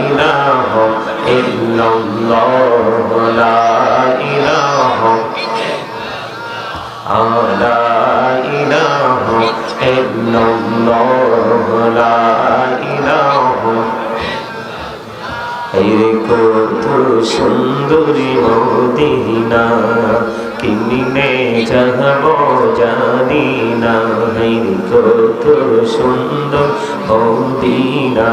إله إلا الله لا إله لا إله إلا الله لا إله এরে কত সুন্দরী মদিনা কিনে যাব জানি না এরে কত সুন্দর মদিনা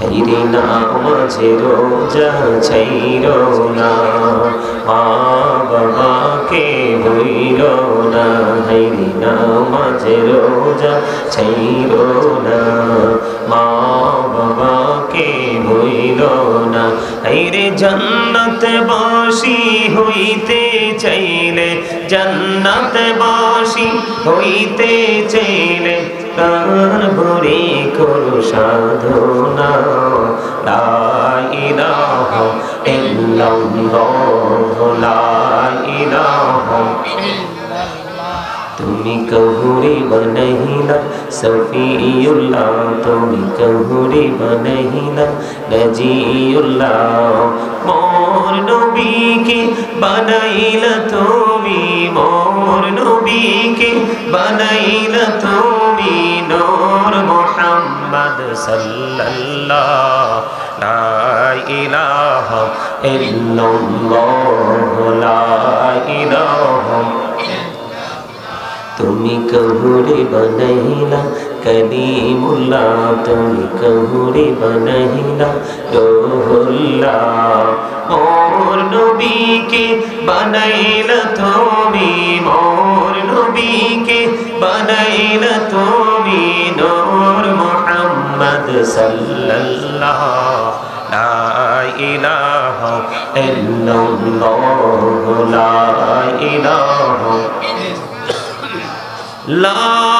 হেরে নামাজে রোজা ছাইর না, মা বাবাকে ভুইল না হেরে নামাজে রোজা ছাইর না, মা বাবাকে ভুইল না হেরে জান্নাত বাসি হইতে চাইলে, জান্নাত বাসি হইতে চাইলে প্রাণ ভরে করো সাধনা। লা ইলাহা ইল্লাল্লাহ, লা ইলাহা তুমি কহুরি বনহিলা সফিউল্লাহ, তুমি কহুরি বনহিলা নজিউল্লাহ। নবীকে বানাইলা তুমি মোর নবীকে বানাইলা তুমি নূর মুহাম্মদ সাল্লাল্লাহ। লা তুমি কহুরে বনহিলা কলিমুল্লাহ তুমি কহুরে বনহিলা রোহুল্লাহ মোর নবীকে বানাইলা তুমি মোর নবীকে বানাইলা তুমি নূর মুহাম্মদ সাল্লাল্লাহ লা ইলাহা ইল্লাল্লাহ লা ইলাহা لا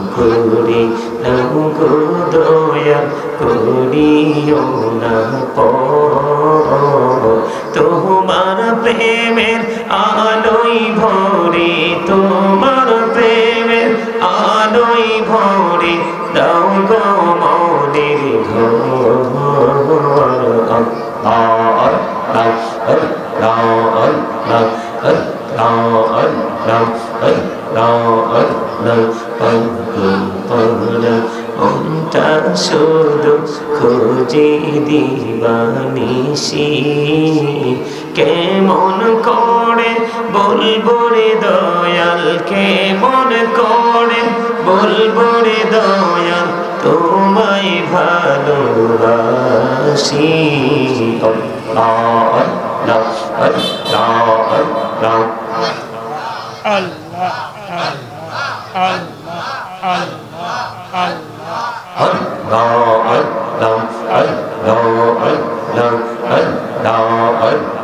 করে দয়া করিও না তোমার প্রেমের আলোই ভরে তোমার করে বলব রে দয়াল কেমন করে বলব রে দয়াল তোমায় ভালোবাসি Allah Allah Allah Allah Allah Allah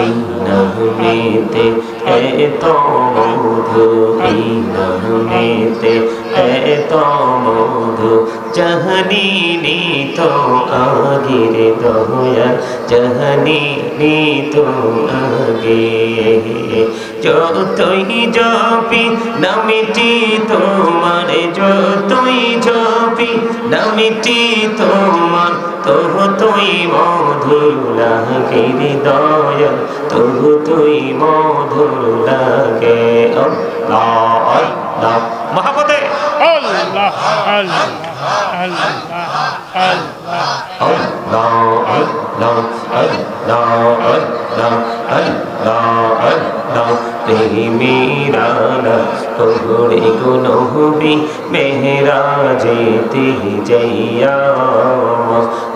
এই নহমেতে এত মধু এই নহমেতে এত মধু জহনি নিত আগির দয়াল জহনি নিত আগে যতই জপি, নামিটি তোমার, যতই জপি, নামিটি তোমার, তবু তুই মধুর লাগে হৃদয়, তবু তুই মধুর লাগে। মহাপতে আল্লাহ Allah Allah Allah Allah Allah Allah আল্লাহ প্রেমীরানা তোরে গুনহবি মেহরা যেতে যাইয়া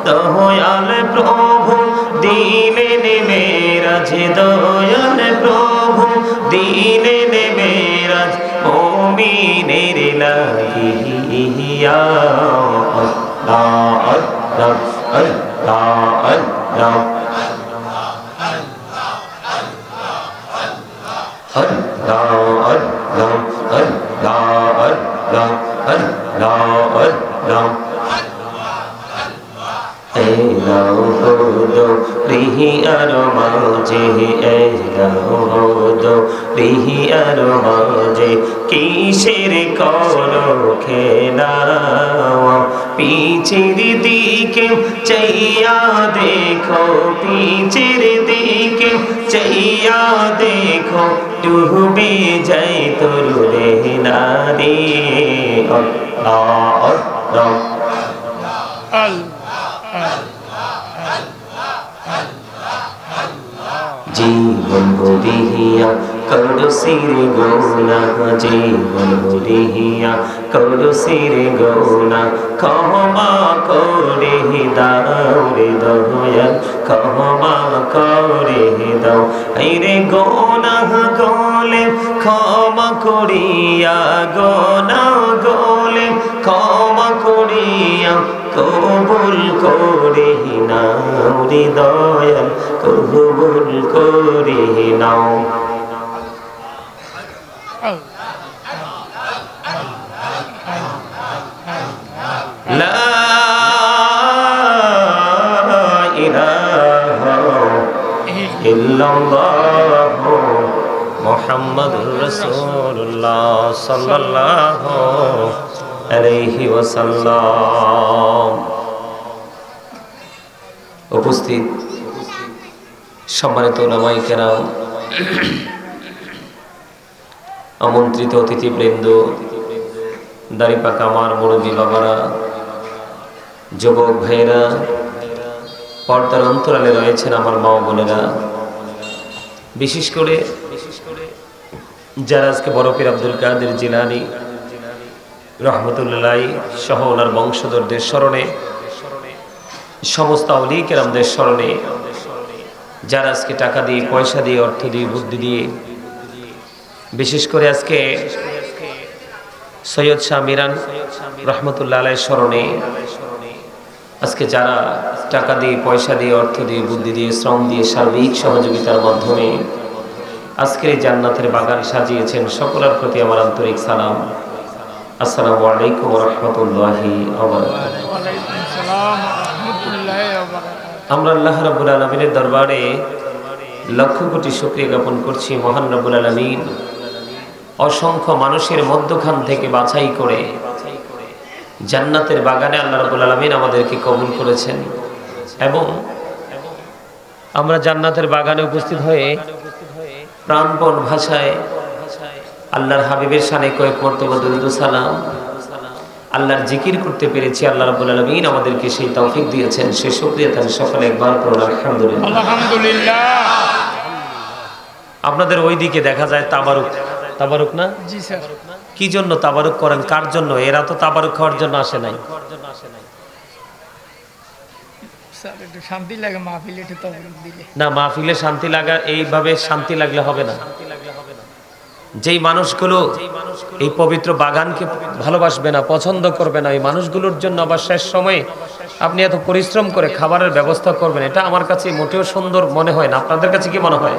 দয়াল প্রভু দিলেন মেরাজ দয়াল প্রভু দিলেন মেরাজ মুমিনের লাগিয়া Allah Allah Allah Allah Allah, Allah, Allah, Allah, Allah, Allah. এলাও হদো রিহি আর মাঝে হদো রিহি আর মাঝে কিসের করো খেলাও পিছের দিকে চাইয়া দেখো পিছের দিকে চাইয়া দেখো। ডুবে যাই তোর রে অ আল্লাহ। জীবন বরিহিয়া করো সিরে গৌনা জীবন বরিহিয়া করো সিরে গৌনা ক্ষমা করে দাও রে দয়াল, ক্ষমা করে দাও। রে গৌনা গোনা গোলে, ক্ষমা করিয়া গোনা গোলে, ক্ষমা করিয়া কবুল করে নাও রে দয়াল কবুল করে নাও। ইল্লাল্লাহ। মুহাম্মাদুর আলাইহি ওয়াসাল্লাম। উপস্থিত সম্মানিত ওলামাই কেরাম আমন্ত্রিত অতিথিবৃন্দ, দাড়িপাকা আমার মুরব্বী বাবারা, যুবক ভাইয়েরা, পর্দার অন্তরালে রয়েছেন আমার মা বোনেরা। বিশেষ করে যারা আজকে বরফের আব্দুল কাদের জিলানি রহমতুল্লাহ সহ ওনার বংশধরদের স্মরণে, সমস্ত আউলি কেরামদের স্মরণে, যারা আজকে টাকা দিয়ে, পয়সা দিয়ে, অর্থ দিয়ে, বুদ্ধি দিয়ে, বিশেষ করে আজকে সৈয়দ শাহ মিরান রহমতুল্লাহ স্মরণে, আজকে যারা টাকা দিয়ে, পয়সা দিয়ে, অর্থ দিয়ে, বুদ্ধি দিয়ে, শ্রম দিয়ে, সার্বিক সহযোগিতার মাধ্যমে আজকের এই জান্নাতের বাগান সাজিয়েছেন সকলের প্রতি আমার আন্তরিক সালাম। আসসালামু আলাইকুম রহমতুল্লাহি আমরা আল্লাহ রাবুল আলমিনের দরবারে লক্ষ কোটি শুক্রিয়া জ্ঞাপন করছি মহান রাবুল আলমিন। অসংখ্য মানুষের মধ্যখান থেকে বাছাই করে জান্নাতের বাগানে আল্লাহ রাবুল আলমিন আমাদেরকে কবুল করেছেন। এবং আমরা জান্নাতের বাগানে উপস্থিত হয়ে প্রাণপণ ভাষায় আল্লাহর হাবিবের সানে কয়েক দরুদ সালাম। আল্লাহর জিকির করতে পেরেছি আল্লাহ রাবুল আলমিন আমাদেরকে সেই তৌফিক দিয়েছেন সে শুক্রিয়া তার সকালে একবার করুন আলহামদুলিল্লাহ। আলহামদুলিল্লাহ। আপনাদের ওই দিকে দেখা যায় তাবারুক। তাবারুক না? জি স্যার। কি জন্য তাবারুক করেন? কার জন্য? এরা তো তাবারুক খাওয়ার জন্য আসে নাই। না, মাহফিলে শান্তি লাগা, এইভাবে শান্তি লাগলে হবে না। যেই মানুষগুলো এই পবিত্র বাগানকে ভালোবাসবে না, পছন্দ করবে না, এই মানুষগুলোর জন্য আবার শেষ সময়ে আপনি এত পরিশ্রম করে খাবারের ব্যবস্থা করবেন, এটা আমার কাছে মোটেও সুন্দর মনে হয় না। আপনাদের কাছে কি মনে হয়?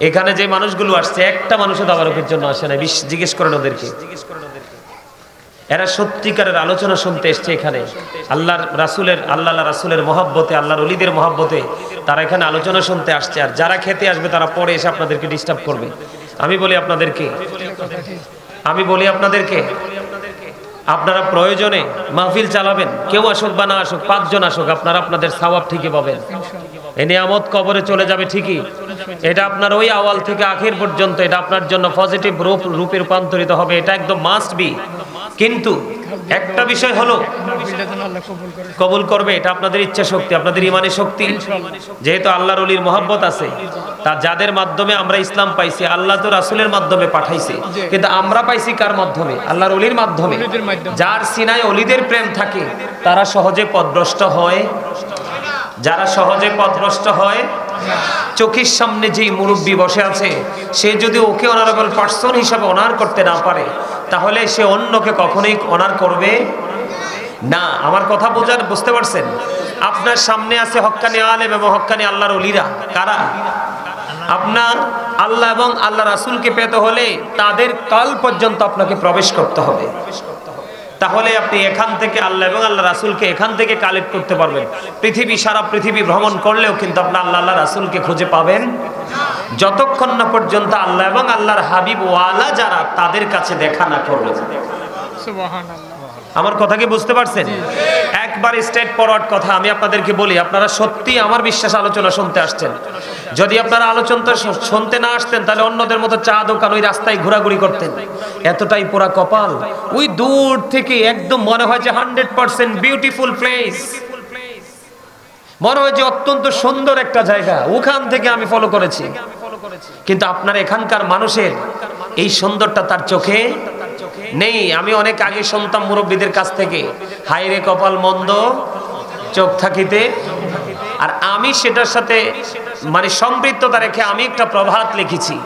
এখানে যে মানুষগুলো আসছে, একটা মানুষও দাবারকের জন্য আসে না বিশ- জিজ্ঞেস করেন ওদেরকে। এরা সত্যিকারের আলোচনা শুনতে এসছে এখানে। আল্লাহর রাসুলের, আল্লাহ রাসুলের মহাব্বতে, আল্লাহর অলিদের মহাব্বতে তারা এখানে আলোচনা শুনতে আসছে। আর যারা খেতে আসবে, তারা পরে এসে আপনাদেরকে ডিস্টার্ব করবে। আমি বলি আপনাদেরকে, আমি বলি আপনাদেরকে, আপনারা প্রয়োজনে মাহফিল চালাবেন। কেউ আসুক বা না আসুক, পাঁচজন আসুক, আপনারা আপনাদের সওয়াব ঠিকই পাবেন। এ নিয়ামত কবরে চলে যাবে ঠিকই। এটা আপনার ওই আওয়াল থেকে আখের পর্যন্ত, এটা আপনার জন্য পজিটিভ রূপ রূপে রূপান্তরিত হবে। এটা একদম মাস্ট বি কিন্তু একটা বিষয় হলো আল্লাহ কবুল করবে, এটা আপনাদের ইচ্ছা শক্তি, আপনাদের ইমানের শক্তি। যেহেতু আল্লাহর অলির মহব্বত আছে, তা যাদের মাধ্যমে আমরা ইসলাম পাইছি, আল্লাহ তো রাসুলের মাধ্যমে পাঠাইছে। কিন্তু আমরা পাইছি কার মাধ্যমে? আল্লাহর অলির মাধ্যমে। যার সিনায় অলিদের প্রেম থাকে, তারা সহজে পদভ্রষ্ট হয়। যারা সহজে পদভ্রষ্ট হয়, চোখের সামনে যেই মুরব্বী বসে আছে, সে যদি ওকে অনারেবল পার্সন হিসাবে অনার করতে না পারে তাহলে সে অন্যকে কখনোই অনার করবে না। আমার কথা বোঝার বুঝতে পারছেন? আপনার সামনে আছে হক্কানি আলেম এবং হক্কানি আল্লাহর অলিরা কারা? আপনার আল্লাহ এবং আল্লাহ রাসুলকে পেতে হলে তাদের কাল পর্যন্ত আপনাকে প্রবেশ করতে হবে। তাহলে আপনি এখান থেকে আল্লাহ এবং আল্লাহ রাসুলকে এখান থেকে কালেক্ট করতে পারবেন। পৃথিবী সারা পৃথিবী ভ্রমণ করলেও কিন্তু আপনি আল্লাহ আল্লাহ রাসুলকে খুঁজে পাবেন। যতক্ষণ না পর্যন্ত আল্লাহ এবং আল্লাহর হাবিব ওয়ালা যারা তাদের কাছে দেখা না সুবহানাল্লাহ। আমার কথা কি বুঝতে পারছেন? একবার স্টেট ফরওয়ার্ড কথা আমি আপনাদেরকে বলি, আপনারা সত্যি আমার বিশ্বাস আলোচনা শুনতে আসছেন। যদি আপনারা আলোচনা শুনতে না আসতেন, তাহলে অন্যদের মতো চা দোকান ওই রাস্তায় ঘোরাঘুরি করতেন। এতটাই পোড়া কপাল। ওই দূর থেকে একদম মনে হয় যে হান্ড্রেড পার্সেন্ট বিউটিফুল প্লেস। মনে হয় যে অত্যন্ত সুন্দর একটা জায়গা। ওখান থেকে আমি ফলো করেছি। কিন্তু আপনার এখানকার মানুষের এই সুন্দরটা তার চোখে নেই, আমি অনেক আগে শুনতাম মুরব্বীদের কাছ থেকে হাইরে কপাল মন্দ, চোখ থাকিতে। আর আমি সেটার সাথে মানে সম্পৃক্ততা রেখে আমি একটা প্রভাত লিখেছি।